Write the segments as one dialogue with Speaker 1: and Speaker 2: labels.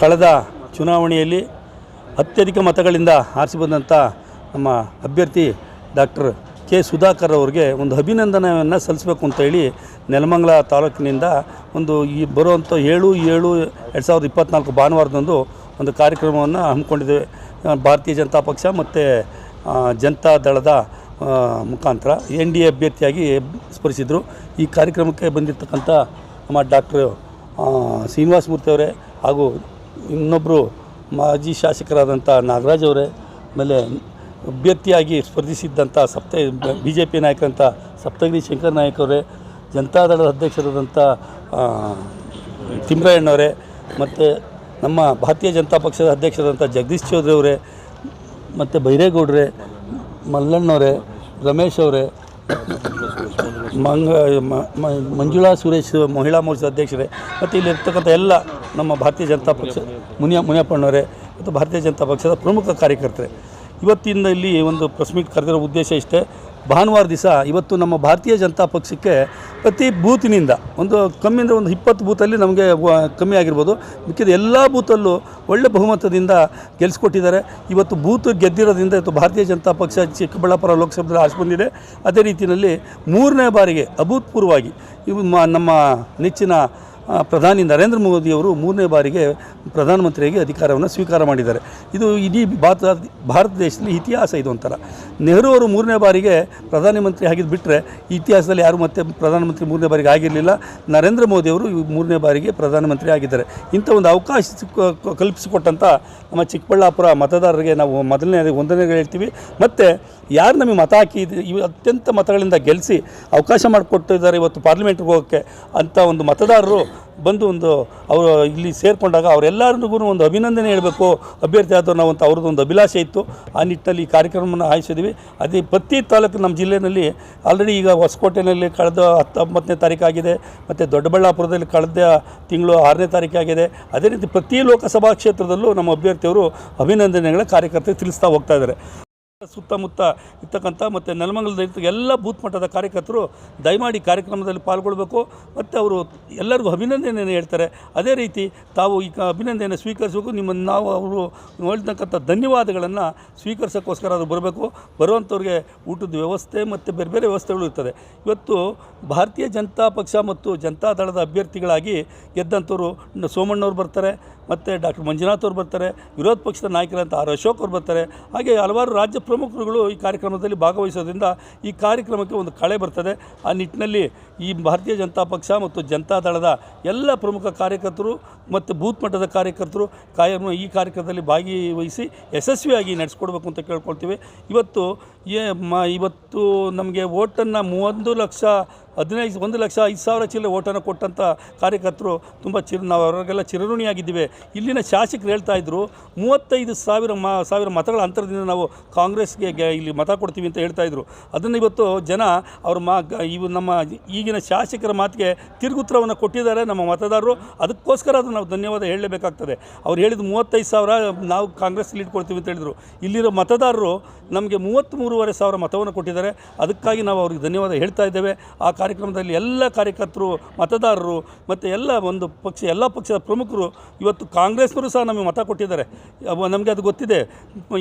Speaker 1: ಕಳೆದ ಚುನಾವಣೆಯಲ್ಲಿ ಅತ್ಯಧಿಕ ಮತಗಳಿಂದ ಆರಿಸಿ ಬಂದಂಥ ನಮ್ಮ ಅಭ್ಯರ್ಥಿ ಡಾಕ್ಟರ್ ಕೆ ಸುಧಾಕರ್ ಅವರಿಗೆ ಒಂದು ಅಭಿನಂದನೆಯನ್ನು ಸಲ್ಲಿಸಬೇಕು ಅಂತ ಹೇಳಿ ನೆಲಮಂಗಲ ತಾಲೂಕಿನಿಂದ ಒಂದು ಈ ಬರುವಂಥ ಏಳು ಏಳು ಎರಡು ಸಾವಿರದ ಇಪ್ಪತ್ತ್ನಾಲ್ಕು ಭಾನುವಾರದಂದು ಒಂದು ಕಾರ್ಯಕ್ರಮವನ್ನು ಹಮ್ಮಿಕೊಂಡಿದ್ದೇವೆ ಭಾರತೀಯ ಜನತಾ ಪಕ್ಷ ಮತ್ತು ಜನತಾ ದಳದ ಮುಖಾಂತರ ಎನ್ ಡಿ ಎ ಅಭ್ಯರ್ಥಿಯಾಗಿ ಸ್ಪರಿಸಿದರು ಈ ಕಾರ್ಯಕ್ರಮಕ್ಕೆ ಬಂದಿರತಕ್ಕಂಥ ನಮ್ಮ ಡಾಕ್ಟ್ರು ಶ್ರೀನಿವಾಸ ಮೂರ್ತಿಯವರೇ ಹಾಗೂ ಇನ್ನೊಬ್ಬರು ಮಾಜಿ ಶಾಸಕರಾದಂಥ ನಾಗರಾಜ್ ಅವರೇ, ಆಮೇಲೆ ಅಭ್ಯರ್ಥಿಯಾಗಿ ಸ್ಪರ್ಧಿಸಿದ್ದಂಥ ಸಪ್ತ ಬಿ ಜೆ ಪಿ ನಾಯಕರಂಥ ಸಪ್ತಗಿರಿ ಶಂಕರ್ ನಾಯಕ್ ಅವರೇ ಜನತಾದಳದ ಅಧ್ಯಕ್ಷರಾದಂಥ ತಿಮ್ರಾಯಣ್ಣವರೇ ಮತ್ತು ನಮ್ಮ ಭಾರತೀಯ ಜನತಾ ಪಕ್ಷದ ಅಧ್ಯಕ್ಷರಾದಂಥ ಜಗದೀಶ್ ಚೌಧರಿ ಅವರೇ, ಮತ್ತು ಬೈರೇಗೌಡ್ರೆ ಮಲ್ಲಣ್ಣವರೇ ರಮೇಶ್ ಅವರೇ ಮಂಗ ಮಂಜುಳಾ ಸುರೇಶ್ ಮಹಿಳಾ ಮೋರ್ಚಾ ಅಧ್ಯಕ್ಷರೇ. ಮತ್ತು ಇಲ್ಲಿರ್ತಕ್ಕಂಥ ಎಲ್ಲ ನಮ್ಮ ಭಾರತೀಯ ಜನತಾ ಪಕ್ಷ, ಮುನಿಯ ಮುನಿಯಪ್ಪಣ್ಣವರೇ ಮತ್ತು ಭಾರತೀಯ ಜನತಾ ಪಕ್ಷದ ಪ್ರಮುಖ ಕಾರ್ಯಕರ್ತರೆ. ಇವತ್ತಿಂದ ಇಲ್ಲಿ ಒಂದು ಪ್ರೆಸ್ ಮೀಟ್ ಕರೆದಿರೋ ಉದ್ದೇಶ ಇಷ್ಟೇ. ಭಾನುವಾರ ದಿವಸ ಇವತ್ತು ನಮ್ಮ ಭಾರತೀಯ ಜನತಾ ಪಕ್ಷಕ್ಕೆ ಪ್ರತಿ ಬೂತಿನಿಂದ, ಒಂದು ಕಮ್ಮಿಯಿಂದ ಒಂದು ಇಪ್ಪತ್ತು ಬೂತಲ್ಲಿ ನಮಗೆ ಕಮ್ಮಿ ಆಗಿರ್ಬೋದು. ಮಿಕ್ಕಿದ ಎಲ್ಲ ಬೂತಲ್ಲೂ ಒಳ್ಳೆ ಬಹುಮತದಿಂದ ಗೆಲ್ಲಿಸ್ಕೊಟ್ಟಿದ್ದಾರೆ ಇವತ್ತು ಬೂತ್ ಗೆದ್ದಿರೋದ್ರಿಂದ ಇವತ್ತು ಭಾರತೀಯ ಜನತಾ ಪಕ್ಷ ಚಿಕ್ಕಬಳ್ಳಾಪುರ ಲೋಕಸಭೆಯಲ್ಲಿ ಆಶ್ ಬಂದಿದೆ. ಅದೇ ರೀತಿಯಲ್ಲಿ ಮೂರನೇ ಬಾರಿಗೆ ಅಭೂತಪೂರ್ವವಾಗಿ ಇವು ನಮ್ಮ ನೆಚ್ಚಿನ ಪ್ರಧಾನಿ ನರೇಂದ್ರ ಮೋದಿಯವರು ಮೂರನೇ ಬಾರಿಗೆ ಪ್ರಧಾನಮಂತ್ರಿಯಾಗಿ ಅಧಿಕಾರವನ್ನು ಸ್ವೀಕಾರ ಮಾಡಿದ್ದಾರೆ. ಇದು ಇಡೀ ಭಾರತ ಭಾರತ ದೇಶದಲ್ಲಿ ಇತಿಹಾಸ ಇದು ಒಂಥರ. ನೆಹರು ಅವರು ಮೂರನೇ ಬಾರಿಗೆ ಪ್ರಧಾನಮಂತ್ರಿ ಆಗಿದ್ದು ಬಿಟ್ಟರೆ ಇತಿಹಾಸದಲ್ಲಿ ಯಾರು ಮತ್ತೆ ಪ್ರಧಾನಮಂತ್ರಿ ಮೂರನೇ ಬಾರಿಗೆ ಆಗಿರಲಿಲ್ಲ. ನರೇಂದ್ರ ಮೋದಿಯವರು ಮೂರನೇ ಬಾರಿಗೆ ಪ್ರಧಾನಮಂತ್ರಿ ಆಗಿದ್ದಾರೆ. ಇಂಥ ಒಂದು ಅವಕಾಶ ಕಲ್ಪಿಸಿಕೊಟ್ಟಂಥ ನಮ್ಮ ಚಿಕ್ಕಬಳ್ಳಾಪುರ ಮತದಾರರಿಗೆ ನಾವು ಮೊದಲನೇ ಒಂದನೇ ಹೇಳ್ತೀವಿ. ಮತ್ತು ಯಾರು ನಮಗೆ ಮತ ಹಾಕಿ ಅತ್ಯಂತ ಮತಗಳಿಂದ ಗೆಲ್ಲಿಸಿ ಅವಕಾಶ ಮಾಡಿಕೊಟ್ಟಿದ್ದಾರೆ ಇವತ್ತು ಪಾರ್ಲಿಮೆಂಟ್ಗೆ ಹೋಗೋಕ್ಕೆ ಅಂತ ಒಂದು ಮತದಾರರು ಬಂದು ಒಂದು ಅವರು ಇಲ್ಲಿ ಸೇರಿಕೊಂಡಾಗ ಅವರೆಲ್ಲರಿಗೂ ಒಂದು ಅಭಿನಂದನೆ ಹೇಳಬೇಕು. ಅಭ್ಯರ್ಥಿ ಆದವ್ರು ನಾವು ಅಂತ ಅವ್ರದ್ದು ಒಂದು ಅಭಿಲಾಷೆ ಇತ್ತು. ಆ ನಿಟ್ಟಿನಲ್ಲಿ ಈ ಕಾರ್ಯಕ್ರಮವನ್ನು ಆಯೋಜಿಸಿದ್ವಿ. ಅದೇ ಪ್ರತಿ ತಾಲೂಕು ನಮ್ಮ ಜಿಲ್ಲೆಯಲ್ಲಿ ಆಲ್ರೆಡಿ ಈಗ ಹೊಸಕೋಟೆಯಲ್ಲಿ ಕಳೆದ ಹತ್ತೊಂಬತ್ತನೇ ತಾರೀಕಾಗಿದೆ ಮತ್ತು ದೊಡ್ಡಬಳ್ಳಾಪುರದಲ್ಲಿ ಕಳೆದ ತಿಂಗಳು ಆರನೇ ತಾರೀಕಾಗಿದೆ ಅದೇ ರೀತಿ ಪ್ರತಿ ಲೋಕಸಭಾ ಕ್ಷೇತ್ರದಲ್ಲೂ ನಮ್ಮ ಅಭ್ಯರ್ಥಿಯವರು ಅಭಿನಂದನೆಗಳ ಕಾರ್ಯಕರ್ತರಿಗೆ ತಿಳಿಸ್ತಾ ಹೋಗ್ತಾ ಇದ್ದಾರೆ. ಸುತ್ತಮುತ್ತ ಇರ್ತಕ್ಕಂಥ ಮತ್ತು ನೆಲಮಂಗಲದ ಎಲ್ಲ ಬೂತ್ ಮಟ್ಟದ ಕಾರ್ಯಕರ್ತರು ದಯಮಾಡಿ ಕಾರ್ಯಕ್ರಮದಲ್ಲಿ ಪಾಲ್ಗೊಳ್ಬೇಕು. ಮತ್ತು ಅವರು ಎಲ್ಲರಿಗೂ ಅಭಿನಂದನೆಯನ್ನು ಹೇಳ್ತಾರೆ. ಅದೇ ರೀತಿ ತಾವು ಈ ಅಭಿನಂದನೆಯನ್ನು ಸ್ವೀಕರಿಸಬೇಕು. ನಿಮ್ಮನ್ನು ನಾವು ಅವರು ಹೇಳ್ತಕ್ಕಂಥ ಧನ್ಯವಾದಗಳನ್ನು ಸ್ವೀಕರಿಸೋಕ್ಕೋಸ್ಕರ ಅದು ಬರಬೇಕು. ಬರುವಂಥವ್ರಿಗೆ ಊಟದ ವ್ಯವಸ್ಥೆ ಮತ್ತು ಬೇರೆ ಬೇರೆ ವ್ಯವಸ್ಥೆಗಳು ಇರ್ತದೆ. ಇವತ್ತು ಭಾರತೀಯ ಜನತಾ ಪಕ್ಷ ಮತ್ತು ಜನತಾ ದಳದ ಅಭ್ಯರ್ಥಿಗಳಾಗಿ ಗೆದ್ದಂಥವ್ರು ಸೋಮಣ್ಣವ್ರು ಬರ್ತಾರೆ, ಮತ್ತು ಡಾಕ್ಟರ್ ಮಂಜುನಾಥ್ ಅವ್ರು ಬರ್ತಾರೆ, ವಿರೋಧ ಪಕ್ಷದ ನಾಯಕರಂತ ಆರ್ ಅಶೋಕ್ ಅವ್ರು ಬರ್ತಾರೆ. ಹಾಗೆ ಹಲವಾರು ರಾಜ್ಯ ಪ್ರಮುಖರುಗಳು ಈ ಕಾರ್ಯಕ್ರಮದಲ್ಲಿ ಭಾಗವಹಿಸೋದ್ರಿಂದ ಈ ಕಾರ್ಯಕ್ರಮಕ್ಕೆ ಒಂದು ಕಳೆ ಬರ್ತದೆ. ಆ ನಿಟ್ಟಿನಲ್ಲಿ ಈ ಭಾರತೀಯ ಜನತಾ ಪಕ್ಷ ಮತ್ತು ಜನತಾ ದಳದ ಎಲ್ಲ ಪ್ರಮುಖ ಕಾರ್ಯಕರ್ತರು ಮತ್ತು ಬೂತ್ ಮಟ್ಟದ ಕಾರ್ಯಕರ್ತರು ಕಾಯಂ ಈ ಕಾರ್ಯಕ್ರಮದಲ್ಲಿ ಭಾಗಿವಹಿಸಿ ಯಶಸ್ವಿಯಾಗಿ ನಡೆಸ್ಕೊಡ್ಬೇಕು ಅಂತ ಕೇಳ್ಕೊಳ್ತೀವಿ. ಇವತ್ತು ಏ ಮ, ಇವತ್ತು ನಮಗೆ ಓಟನ್ನು ಮೂವತ್ತು ಲಕ್ಷ, ಹದಿನೈದು, ಒಂದು ಲಕ್ಷ ಐದು ಸಾವಿರ ಚಿಲ್ಲರೆ ಓಟನ್ನು ಕೊಟ್ಟಂಥ ಕಾರ್ಯಕರ್ತರು ತುಂಬ ಚಿರ, ನಾವು ಅವರಿಗೆಲ್ಲ ಚಿರಋಣಿಯಾಗಿದ್ದೀವಿ. ಇಲ್ಲಿನ ಶಾಸಕರು ಹೇಳ್ತಾ ಇದ್ದರು ಮೂವತ್ತೈದು ಸಾವಿರ ಮ, ಸಾವಿರ ಮತಗಳ ಅಂತರದಿಂದ ನಾವು ಕಾಂಗ್ರೆಸ್ಗೆ ಇಲ್ಲಿ ಮತ ಕೊಡ್ತೀವಿ ಅಂತ ಹೇಳ್ತಾ ಇದ್ದರು ಅದನ್ನು ಇವತ್ತು ಜನ ಅವ್ರ ಮಾ ಇವು ನಮ್ಮ ಈಗಿನ ಶಾಸಕರ ಮಾತಿಗೆ ತಿರುಗುತ್ತರವನ್ನು ಕೊಟ್ಟಿದ್ದಾರೆ ನಮ್ಮ ಮತದಾರರು. ಅದಕ್ಕೋಸ್ಕರ ಅದು ನಾವು ಧನ್ಯವಾದ ಹೇಳಲೇಬೇಕಾಗ್ತದೆ. ಅವ್ರು ಹೇಳಿದ ಮೂವತ್ತೈದು ಸಾವಿರ ನಾವು ಕಾಂಗ್ರೆಸ್ ಲೀಡ್ ಕೊಡ್ತೀವಿ ಅಂತ ಹೇಳಿದರು. ಇಲ್ಲಿರೋ ಮತದಾರರು ನಮಗೆ ಮೂವತ್ತ್ಮೂರುವರೆ ಸಾವಿರ ಮತವನ್ನು ಕೊಟ್ಟಿದ್ದಾರೆ. ಅದಕ್ಕಾಗಿ ನಾವು ಅವ್ರಿಗೆ ಧನ್ಯವಾದ ಹೇಳ್ತಾ ಇದ್ದೇವೆ. ಆ ಕಾರ್ಯಕ್ರಮದಲ್ಲಿ ಎಲ್ಲ ಕಾರ್ಯಕರ್ತರು, ಮತದಾರರು ಮತ್ತು ಎಲ್ಲ ಒಂದು ಪಕ್ಷ, ಎಲ್ಲ ಪಕ್ಷದ ಪ್ರಮುಖರು ಇವತ್ತು ಕಾಂಗ್ರೆಸ್ನವರು ಸಹ ನಮಗೆ ಮತ ಕೊಟ್ಟಿದ್ದಾರೆ. ನಮಗೆ ಅದು ಗೊತ್ತಿದೆ.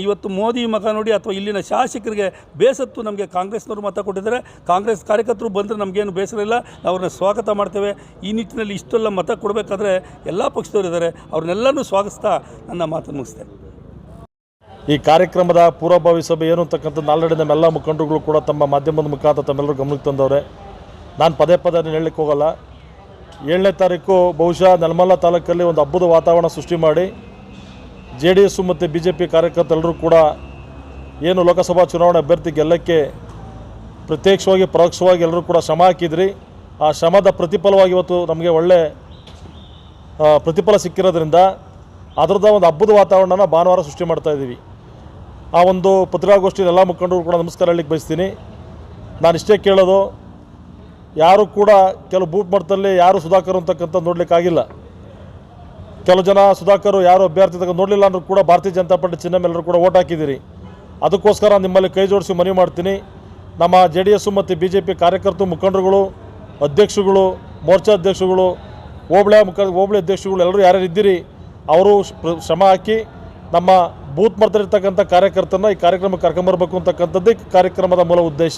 Speaker 1: ಇವತ್ತು ಮೋದಿ ಮಗ ನೋಡಿ ಅಥವಾ ಇಲ್ಲಿನ ಶಾಸಕರಿಗೆ ಬೇಸತ್ತು ನಮಗೆ ಕಾಂಗ್ರೆಸ್ನವರು ಮತ ಕೊಟ್ಟಿದ್ದಾರೆ. ಕಾಂಗ್ರೆಸ್ ಕಾರ್ಯಕರ್ತರು ಬಂದರೆ ನಮಗೇನು ಬೇಸರ ನಾವು ಅವ್ರನ್ನ ಸ್ವಾಗತ ಮಾಡ್ತೇವೆ. ಈ ನಿಟ್ಟಿನಲ್ಲಿ ಇಷ್ಟೆಲ್ಲ ಮತ ಕೊಡಬೇಕಾದ್ರೆ ಎಲ್ಲ ಪಕ್ಷದವರಿದ್ದಾರೆ ಇದ್ದಾರೆ. ಅವ್ರನ್ನೆಲ್ಲರೂ ಸ್ವಾಗತಿಸ್ತಾ ನನ್ನ ಮಾತು ಮುಗಿಸ್ತೇನೆ.
Speaker 2: ಈ ಕಾರ್ಯಕ್ರಮದ ಪೂರ್ವಭಾವಿ ಸಭೆ ಏನು ಅಂತಕ್ಕಂಥದ್ದು ಆಲ್ರೆಡಿ ನಮ್ಮೆಲ್ಲ ಮುಖಂಡರುಗಳು ಕೂಡ ತಮ್ಮ ಮಾಧ್ಯಮದ ಮುಖಾಂತರ ತಮ್ಮೆಲ್ಲರೂ ಗಮನಕ್ಕೆ ತಂದವ್ರೆ. ನಾನು ಪದೇ ಪದೇ ಅದನ್ನು ಹೇಳಲಿಕ್ಕೆ ಹೋಗಲ್ಲ. ಏಳನೇ ತಾರೀಕು ಬಹುಶಃ ನೆಲಮಲ್ಲ ತಾಲೂಕಲ್ಲಿ ಒಂದು ಹಬ್ಬದ ವಾತಾವರಣ ಸೃಷ್ಟಿ ಮಾಡಿ ಜೆ ಡಿ ಎಸ್ಸು ಮತ್ತು ಬಿ ಜೆ ಪಿ ಕಾರ್ಯಕರ್ತರೆಲ್ಲರೂ ಕೂಡ ಏನು ಲೋಕಸಭಾ ಚುನಾವಣೆ ಅಭ್ಯರ್ಥಿ ಗೆಲ್ಲಕ್ಕೆ ಪ್ರತ್ಯಕ್ಷವಾಗಿ, ಪರೋಕ್ಷವಾಗಿ ಎಲ್ಲರೂ ಕೂಡ ಶ್ರಮ ಹಾಕಿದ್ರಿ. ಆ ಶ್ರಮದ ಪ್ರತಿಫಲವಾಗಿ ಇವತ್ತು ನಮಗೆ ಒಳ್ಳೆ ಪ್ರತಿಫಲ ಸಿಕ್ಕಿರೋದ್ರಿಂದ ಅದರದ ಒಂದು ಹಬ್ಬದ ವಾತಾವರಣನ ಭಾನುವಾರ ಸೃಷ್ಟಿ ಮಾಡ್ತಾ ಇದ್ದೀವಿ. ಆ ಒಂದು ಪತ್ರಿಕಾಗೋಷ್ಠಿಯಲ್ಲಿ ಎಲ್ಲ ಮುಖಂಡರು ಕೂಡ ನಮಸ್ಕಾರ ಹೇಳಲಿಕ್ಕೆ ಬಯಸ್ತೀನಿ. ನಾನು ಇಷ್ಟೇ ಕೇಳೋದು, ಯಾರು ಕೂಡ ಕೆಲವು ಬೂಟ್ ಮಟ್ಟದಲ್ಲಿ ಯಾರು ಸುಧಾಕರ್ ಅಂತಕ್ಕಂಥ ನೋಡಲಿಕ್ಕಾಗಿಲ್ಲ ಕೆಲವು ಜನ ಸುಧಾಕರ್ ಯಾರು ಅಭ್ಯರ್ಥಿ ತಗೊಂಡು ನೋಡಲಿಲ್ಲ ಅಂದ್ರೂ ಕೂಡ ಭಾರತೀಯ ಜನತಾ ಪಾರ್ಟಿ ಚಿಹ್ನೆ ಮೇಲೆ ಕೂಡ ಓಟ್ ಹಾಕಿದ್ದೀರಿ. ಅದಕ್ಕೋಸ್ಕರ ನಿಮ್ಮಲ್ಲಿ ಕೈ ಜೋಡಿಸಿ ಮನವಿ ಮಾಡ್ತೀನಿ. ನಮ್ಮ ಜೆ ಡಿ ಎಸ್ಸು ಮತ್ತು ಬಿ ಜೆ ಪಿ ಕಾರ್ಯಕರ್ತರು ಮುಖಂಡರುಗಳು, ಅಧ್ಯಕ್ಷರುಗಳು, ಮೋರ್ಚಾ ಅಧ್ಯಕ್ಷಗಳು ಹೋಬಳಿ ಮುಖ, ಹೋಬಳಿ ಅಧ್ಯಕ್ಷಗಳು ಎಲ್ಲರೂ ಯಾರ್ಯಾರು ಇದ್ದೀರಿ, ಅವರು ಶ್ರ- ಶ್ರಮ ಹಾಕಿ ನಮ್ಮ ಬೂತ್ ಮರ್ತಿರ್ತಕ್ಕಂಥ ಕಾರ್ಯಕರ್ತರನ್ನ ಈ ಕಾರ್ಯಕ್ರಮಕ್ಕೆ ಕರ್ಕೊಂಬರ್ಬೇಕು ಅಂತಕ್ಕಂಥದ್ದೇ ಕಾರ್ಯಕ್ರಮದ ಮೂಲ ಉದ್ದೇಶ.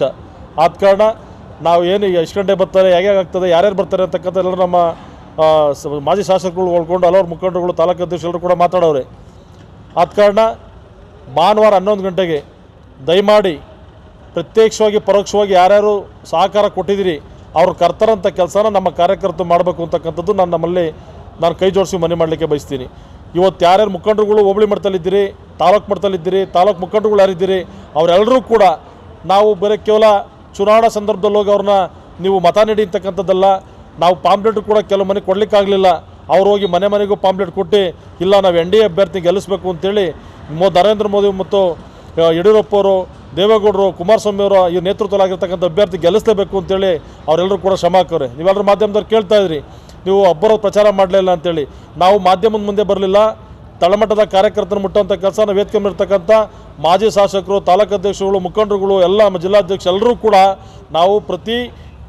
Speaker 2: ಆದ ಕಾರಣ ನಾವು ಏನು ಎಷ್ಟು ಗಂಟೆ ಬರ್ತಾರೆ, ಹೇಗೆ ಆಗ್ತದೆ ಯಾರ್ಯಾರು ಬರ್ತಾರೆ ಅಂತಕ್ಕಂಥ ಎಲ್ಲರೂ ನಮ್ಮ ಮಾಜಿ ಶಾಸಕರುಗಳು ಒಳ್ಕೊಂಡು ಹಲವಾರು ಮುಖಂಡರುಗಳು, ತಾಲೂಕು ಅಧ್ಯಕ್ಷರು ಕೂಡ ಮಾತಾಡೋರೆ ಆದ ಕಾರಣ ಭಾನುವಾರ ಹನ್ನೊಂದು ಗಂಟೆಗೆ ದಯಮಾಡಿ ಪ್ರತ್ಯಕ್ಷವಾಗಿ, ಪರೋಕ್ಷವಾಗಿ ಯಾರ್ಯಾರು ಸಹಕಾರ ಕೊಟ್ಟಿದ್ದೀರಿ, ಅವ್ರು ಕರ್ತರಂಥ ಕೆಲಸನ ನಮ್ಮ ಕಾರ್ಯಕರ್ತರು ಮಾಡಬೇಕು ಅಂತಕ್ಕಂಥದ್ದು ನಾನು ನಮ್ಮಲ್ಲಿ ನಾನು ಕೈ ಜೋಡಿಸಿ ಮನೆ ಮಾಡಲಿಕ್ಕೆ ಬಯಸ್ತೀನಿ. ಇವತ್ತು ಯಾರ್ಯಾರು ಮುಖಂಡರುಗಳು ಹೋಬಳಿ ಮಟ್ಟದಲ್ಲಿದ್ದೀರಿ, ತಾಲೂಕು ಮಟ್ಟದಲ್ಲಿದ್ದೀರಿ, ತಾಲೂಕು ಮುಖಂಡರುಗಳು ಯಾರಿದ್ದೀರಿ, ಅವರೆಲ್ಲರೂ ಕೂಡ ನಾವು ಬರೀ ಕೇವಲ ಚುನಾವಣಾ ಸಂದರ್ಭದಲ್ಲಿ ಹೋಗಿ ಅವ್ರನ್ನ ನೀವು ಮತ ನೀಡಿ ಅಂತಕ್ಕಂಥದ್ದಲ್ಲ, ನಾವು ಪಾಂಪ್ಲೆಟ್ ಕೂಡ ಕೆಲವು ಮನೆ ಕೊಡಲಿಕ್ಕಾಗಲಿಲ್ಲ, ಅವ್ರು ಹೋಗಿ ಮನೆ ಮನೆಗೂ ಪಾಂಪ್ಲೆಟ್ ಕೊಟ್ಟು, ಇಲ್ಲ ನಾವು ಎನ್ ಡಿ ಎ ಅಭ್ಯರ್ಥಿ ಗೆಲ್ಲಿಸ್ಬೇಕು ಅಂತೇಳಿ ಮೋ, ನರೇಂದ್ರ ಮೋದಿ ಮತ್ತು ಯಡಿಯೂರಪ್ಪ ಅವರು ದೇವೇಗೌಡರು, ಕುಮಾರಸ್ವಾಮಿ ಅವರು ಈ ನೇತೃತ್ವದಲ್ಲಾಗಿರ್ತಕ್ಕಂಥ ಅಭ್ಯರ್ಥಿ ಗೆಲ್ಲಿಸಲೇಬೇಕು ಅಂತೇಳಿ ಅವರೆಲ್ಲರೂ ಕೂಡ ಶ್ರಮ ಹಾಕೋರೆ ನೀವೆಲ್ಲರೂ ಮಾಧ್ಯಮದವ್ರು ಕೇಳ್ತಾ ಇದ್ರಿ. ನೀವು ಒಬ್ಬರ ಪ್ರಚಾರ ಮಾಡಲಿಲ್ಲ ಅಂತೇಳಿ. ನಾವು ಮಾಧ್ಯಮದ ಮುಂದೆ ಬರಲಿಲ್ಲ. ತಳಮಟ್ಟದ ಕಾರ್ಯಕರ್ತನ ಮುಟ್ಟುವಂಥ ಕೆಲಸನ ವೇದಿಕೆ ಮೇಲಿರ್ತಕ್ಕಂಥ ಮಾಜಿ ಶಾಸಕರು, ತಾಲೂಕು ಅಧ್ಯಕ್ಷರುಗಳು, ಮುಖಂಡರುಗಳು, ಎಲ್ಲ ಜಿಲ್ಲಾಧ್ಯಕ್ಷ ಎಲ್ಲರೂ ಕೂಡ ನಾವು ಪ್ರತಿ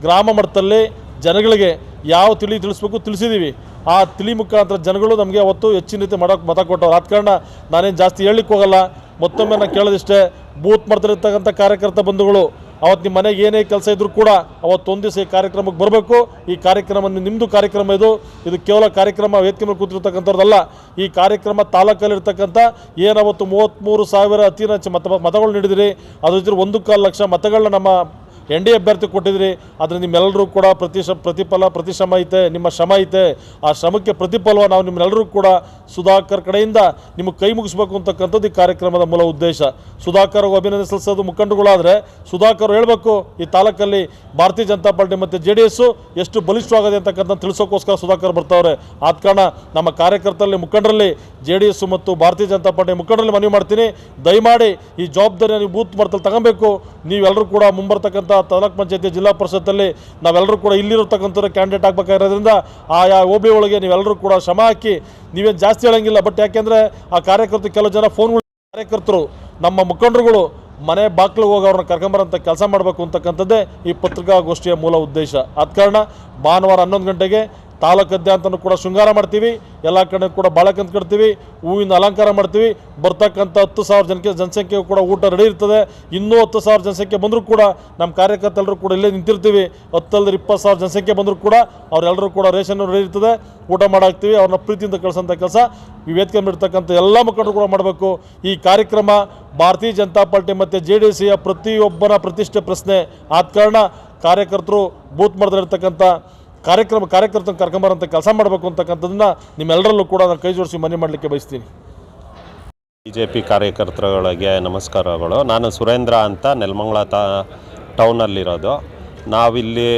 Speaker 2: ಗ್ರಾಮ ಮಟ್ಟದಲ್ಲಿ ಜನಗಳಿಗೆ ಯಾವ ತಿಳಿ ತಿಳಿಸ್ಬೇಕು ತಿಳಿಸಿದ್ದೀವಿ ಆ ತಿಳಿ ಮುಖಾಂತರ ಜನಗಳು ನಮಗೆ ಅವತ್ತು ಹೆಚ್ಚಿನ ರೀತಿ ಮತ ಕೊಟ್ಟವ್ರು. ಆದ ಕಾರಣ ನಾನೇನು ಜಾಸ್ತಿ ಹೇಳಲಿಕ್ಕೆ ಹೋಗಲ್ಲ. ಮತ್ತೊಮ್ಮೆ ನಾನು ಕೇಳೋದಿಷ್ಟೇ, ಬೂತ್ ಮಾಡ್ತಿರ್ತಕ್ಕಂಥ ಕಾರ್ಯಕರ್ತ ಬಂಧುಗಳು, ಅವತ್ತು ನಿಮ್ಮ ಮನೆಗೆ ಏನೇ ಕೆಲಸ ಇದ್ರೂ ಕೂಡ ಅವತ್ತೊಂದು ದಿವಸ ಈ ಕಾರ್ಯಕ್ರಮಕ್ಕೆ ಬರಬೇಕು. ಈ ಕಾರ್ಯಕ್ರಮ ನಿಮ್ಮದು ಕಾರ್ಯಕ್ರಮ ಇದು. ಇದು ಕೇವಲ ಕಾರ್ಯಕ್ರಮ ವೇದಿಕೆ ಮೇಲೆ ಕೂತಿರ್ತಕ್ಕಂಥದ್ದಲ್ಲ ಈ ಕಾರ್ಯಕ್ರಮ ತಾಲೂಕಲ್ಲಿರ್ತಕ್ಕಂಥ ಏನವತ್ತು ಮೂವತ್ತ್ಮೂರು ಸಾವಿರ ಅತಿ ಹೆಚ್ಚು ಮತ, ಮತಗಳು ನೀಡಿದಿರಿ. ಅದ್ರ ಜೊತೆ ಒಂದು ಕಾಲು ಲಕ್ಷ ಮತಗಳನ್ನ ನಮ್ಮ ಎನ್ ಡಿ ಅಭ್ಯರ್ಥಿ ಕೊಟ್ಟಿದ್ರಿ, ಆದರೆ ನಿಮ್ಮೆಲ್ಲರೂ ಕೂಡ ಪ್ರತಿ ಪ್ರತಿಫಲ, ಪ್ರತಿಶ್ರಮ ಐತೆ, ನಿಮ್ಮ ಶ್ರಮ ಐತೆ. ಆ ಶ್ರಮಕ್ಕೆ ಪ್ರತಿಫಲವ ನಾವು ನಿಮ್ಮೆಲ್ಲರೂ ಕೂಡ ಸುಧಾಕರ್ ಕಡೆಯಿಂದ ನಿಮಗೆ ಕೈ ಮುಗಿಸ್ಬೇಕು ಅಂತಕ್ಕಂಥದ್ದು ಈ ಕಾರ್ಯಕ್ರಮದ ಮೂಲ ಉದ್ದೇಶ. ಸುಧಾಕರ್ ಅಭಿನಂದನೆ ಸಲ್ಲಿಸೋದು ಮುಖಂಡರುಗಳಾದರೆ, ಸುಧಾಕರ್ ಹೇಳಬೇಕು, ಈ ತಾಲೂಕಲ್ಲಿ ಭಾರತೀಯ ಜನತಾ ಪಾರ್ಟಿ ಮತ್ತು ಜೆ ಡಿ ಎಸ್ಸು ಎಷ್ಟು ಬಲಿಷ್ಠವಾಗಿದೆ ಅಂತಕ್ಕಂಥ ತಿಳಿಸೋಕ್ಕೋಸ್ಕರ ಸುಧಾಕರ್ ಬರ್ತಾವ್ರೆ. ಆದ ಕಾರಣ ನಮ್ಮ ಕಾರ್ಯಕರ್ತರಲ್ಲಿ, ಮುಖಂಡರಲ್ಲಿ, ಜೆ ಡಿ ಎಸ್ ಮತ್ತು ಭಾರತೀಯ ಜನತಾ ಪಾರ್ಟಿ ಮುಖಂಡರಲ್ಲಿ ಮನವಿ ಮಾಡ್ತೀನಿ. ದಯಮಾಡಿ ಈ ಜವಾಬ್ದಾರಿ ನೀವು ಬೂತ್ ಮಾಡ್ತಲ್ಲಿ ತಗೊಬೇಕು. ನೀವೆಲ್ಲರೂ ಕೂಡ ಮುಂಬರ್ತಕ್ಕಂಥ ತಾಲೂಕ್ ಪಂಚಾಯತಿ ಜಿಲ್ಲಾ ಪರಿಷತ್ತಲ್ಲಿ ನಾವೆಲ್ಲರೂ ಕೂಡ ಇಲ್ಲಿರತಕ್ಕಂಥವ್ರು ಕ್ಯಾಂಡಿಡೇಟ್ ಆಗಬೇಕಾಗಿರೋದ್ರಿಂದ ಆಯಾ ಹೋಬಳಿ ಒಳಗೆ ನೀವೆಲ್ಲರೂ ಕೂಡ ಶ್ರಮ ಹಾಕಿ, ನೀವೇನು ಜಾಸ್ತಿ ಹೇಳಂಗಿಲ್ಲ ಬಟ್ ಯಾಕೆಂದರೆ ಆ ಕಾರ್ಯಕರ್ತರು ಕೆಲವು ಜನ ಫೋನ್ಗಳು ಕಾರ್ಯಕರ್ತರು, ನಮ್ಮ ಮುಖಂಡರುಗಳು ಮನೆ ಬಾಗಿಲು ಹೋಗಿ ಅವ್ರನ್ನ ಕರ್ಕೊಂಬರೋಂಥ ಕೆಲಸ ಮಾಡಬೇಕು ಅಂತಕ್ಕಂಥದ್ದೇ ಈ ಪತ್ರಿಕಾಗೋಷ್ಠಿಯ ಮೂಲ ಉದ್ದೇಶ. ಆದ ಕಾರಣ ಭಾನುವಾರ ಹನ್ನೊಂದು ಗಂಟೆಗೆ ತಾಲೂಕಾದ್ಯಂತನೂ ಕೂಡ ಶೃಂಗಾರ ಮಾಡ್ತೀವಿ, ಎಲ್ಲ ಕಡೆ ಕೂಡ ಬಾಳಕಂತ ಕಟ್ತೀವಿ ಹೂವಿನ ಅಲಂಕಾರ ಮಾಡ್ತೀವಿ, ಬರ್ತಕ್ಕಂಥ ಹತ್ತು ಸಾವಿರ ಜನಕ್ಕೆ ಜನಸಂಖ್ಯೆ ಕೂಡ ಊಟ ರೆಡಿ ಇರ್ತದೆ. ಇನ್ನೂ ಹತ್ತು ಸಾವಿರ ಜನಸಂಖ್ಯೆ ಬಂದರೂ ಕೂಡ ನಮ್ಮ ಕಾರ್ಯಕರ್ತರೆಲ್ಲರೂ ಕೂಡ ಇಲ್ಲೇ ನಿಂತಿರ್ತೀವಿ. ಹತ್ತಲ್ದ್ರೆ ಇಪ್ಪತ್ತು ಸಾವಿರ ಜನಸಂಖ್ಯೆ ಬಂದರೂ ಕೂಡ ಅವರೆಲ್ಲರೂ ಕೂಡ ರೇಷನ್ ರೆಡಿ ಇರ್ತದೆ. ಊಟ ಮಾಡಾಕ್ತೀವಿ, ಅವ್ರನ್ನ ಪ್ರೀತಿಯಿಂದ ಕಳಿಸೋಂಥ ಕೆಲಸ. ಈ ವೇದಿಕೆ ಇರ್ತಕ್ಕಂಥ ಎಲ್ಲ ಮಕ್ಕಳು ಕೂಡ ಮಾಡಬೇಕು. ಈ ಕಾರ್ಯಕ್ರಮ ಭಾರತೀಯ ಜನತಾ ಪಾರ್ಟಿ ಮತ್ತು ಜೆ ಡಿ ಎಸ್ಸಿಯ ಪ್ರತಿಯೊಬ್ಬರ ಪ್ರತಿಷ್ಠೆ ಪ್ರಶ್ನೆ. ಆದ ಕಾರಣ ಕಾರ್ಯಕರ್ತರು ಬೂತ್ ಮಟ್ಟದಲ್ಲಿರ್ತಕ್ಕಂಥ ಕಾರ್ಯಕ್ರಮ ಕಾರ್ಯಕರ್ತನ ಕರ್ಕೊಂಬರಂಥ ಕೆಲಸ ಮಾಡಬೇಕು ಅಂತಕ್ಕಂಥದ್ದನ್ನ ನಿಮ್ಮೆಲ್ಲರಲ್ಲೂ ಕೂಡ ನಾನು ಕೈ ಜೋಡಿಸಿ ಮನೆ ಮಾಡಲಿಕ್ಕೆ ಬಯಸ್ತೀನಿ.
Speaker 3: ಬಿ ಜೆ ಪಿ ಕಾರ್ಯಕರ್ತರುಗಳಿಗೆ ನಮಸ್ಕಾರಗಳು. ನಾನು ಸುರೇಂದ್ರ ಅಂತ ನೆಲಮಂಗಲ ತಾ, ಟೌನಲ್ಲಿರೋದು. ನಾವಿಲ್ಲಿ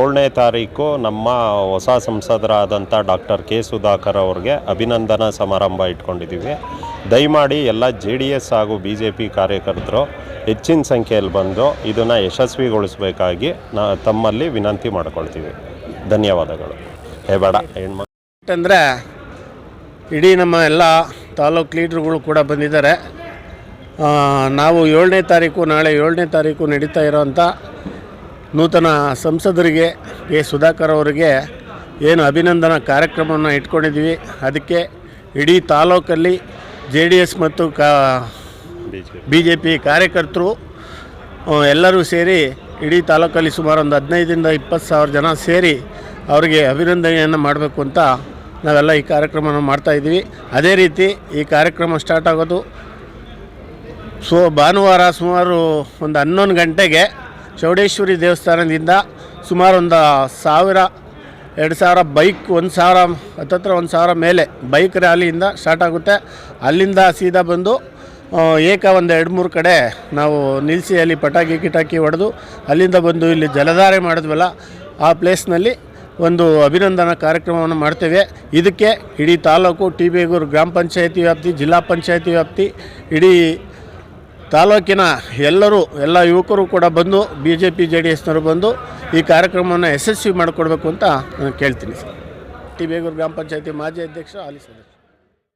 Speaker 3: ಏಳನೇ ತಾರೀಕು ನಮ್ಮ ಹೊಸ ಸಂಸದರಾದಂಥ ಡಾಕ್ಟರ್ ಕೆ ಸುಧಾಕರ್ ಅವ್ರಿಗೆ ಅಭಿನಂದನಾ ಸಮಾರಂಭ ಇಟ್ಕೊಂಡಿದ್ದೀವಿ. ದಯಮಾಡಿ ಎಲ್ಲ ಜೆ ಡಿ ಎಸ್ ಹಾಗೂ ಬಿ ಜೆ ಪಿ ಕಾರ್ಯಕರ್ತರು ಹೆಚ್ಚಿನ ಸಂಖ್ಯೆಯಲ್ಲಿ ಬಂದು ಇದನ್ನು ಯಶಸ್ವಿಗೊಳಿಸಬೇಕಾಗಿ ನಾ, ತಮ್ಮಲ್ಲಿ ವಿನಂತಿ ಮಾಡ್ಕೊಳ್ತೀವಿ. ಧನ್ಯವಾದಗಳು. ಹೇ ಬೇಡ
Speaker 4: ಅಂದರೆ ಇಡೀ ನಮ್ಮ ಎಲ್ಲ ತಾಲೂಕು ಲೀಡ್ರುಗಳು ಕೂಡ ಬಂದಿದ್ದಾರೆ. ನಾವು ಏಳನೇ ತಾರೀಕು ನಾಳೆ ಏಳನೇ ತಾರೀಕು ನಡೀತಾ ಇರೋವಂಥ ನೂತನ ಸಂಸದರಿಗೆ ಕೆ ಸುಧಾಕರ್ ಅವರಿಗೆ ಏನು ಅಭಿನಂದನಾ ಕಾರ್ಯಕ್ರಮವನ್ನು ಇಟ್ಕೊಂಡಿದ್ದೀವಿ. ಅದಕ್ಕೆ ಇಡೀ ತಾಲೂಕಲ್ಲಿ ಜೆ ಡಿ ಎಸ್ ಮತ್ತು ಕಾ
Speaker 3: ಬಿ ಜೆ
Speaker 4: ಪಿ. ಕಾರ್ಯಕರ್ತರು ಎಲ್ಲರೂ ಸೇರಿ ಇಡೀ ತಾಲೂಕಲ್ಲಿ ಸುಮಾರು ಒಂದು ಹದಿನೈದರಿಂದ ಇಪ್ಪತ್ತು ಸಾವಿರ ಜನ ಸೇರಿ ಅವರಿಗೆ ಅಭಿನಂದನೆಯನ್ನು ಮಾಡಬೇಕು ಅಂತ ನಾವೆಲ್ಲ ಈ ಕಾರ್ಯಕ್ರಮವನ್ನು ಮಾಡ್ತಾ ಇದ್ದೀವಿ. ಅದೇ ರೀತಿ ಈ ಕಾರ್ಯಕ್ರಮ ಸ್ಟಾರ್ಟ್ ಆಗೋದು ಸೊ, ಭಾನುವಾರ ಸುಮಾರು ಒಂದು ಹನ್ನೊಂದು ಗಂಟೆಗೆ ಚೌಡೇಶ್ವರಿ ದೇವಸ್ಥಾನದಿಂದ ಸುಮಾರು ಒಂದು ಸಾವಿರ, ಎರಡು ಸಾವಿರ ಬೈಕ್, ಒಂದು ಸಾವಿರ, ಹತ್ತತ್ರ ಒಂದು ಸಾವಿರ ಮೇಲೆ ಬೈಕ್ ರ್ಯಾಲಿಯಿಂದ ಸ್ಟಾರ್ಟ್ ಆಗುತ್ತೆ. ಅಲ್ಲಿಂದ ಸೀದಾ ಬಂದು ಏಕ ಒಂದು ಎರಡು ಮೂರು ಕಡೆ ನಾವು ನಿಲ್ಲಿಸಿ ಅಲ್ಲಿ ಪಟಾಕಿ ಕಿಟಾಕಿ ಹೊಡೆದು ಅಲ್ಲಿಂದ ಬಂದು ಇಲ್ಲಿ ಜಲಧಾರೆ ಮಾಡಿದ್ವಲ್ಲ, ಆ ಪ್ಲೇಸ್ನಲ್ಲಿ ಒಂದು ಅಭಿನಂದನಾ ಕಾರ್ಯಕ್ರಮವನ್ನು ಮಾಡ್ತೇವೆ. ಇದಕ್ಕೆ ಇಡೀ ತಾಲೂಕು ಟಿ ಬೇಗೂರು ಗ್ರಾಮ ಪಂಚಾಯತಿ ವ್ಯಾಪ್ತಿ, ಜಿಲ್ಲಾ ಪಂಚಾಯತಿ ವ್ಯಾಪ್ತಿ, ಇಡೀ ತಾಲೂಕಿನ ಎಲ್ಲರೂ, ಎಲ್ಲ ಯುವಕರು ಕೂಡ ಬಂದು B J P J D ಎಸ್ನವರು ಬಂದು ಈ ಕಾರ್ಯಕ್ರಮವನ್ನು ಯಶಸ್ವಿ ಮಾಡಿಕೊಡ್ಬೇಕು ಅಂತ ನಾನು ಕೇಳ್ತೀನಿ ಸರ್. ಟಿ ಬೇಗೂರು ಗ್ರಾಮ ಪಂಚಾಯತಿ ಮಾಜಿ ಅಧ್ಯಕ್ಷ ಸದಸ್ಯ.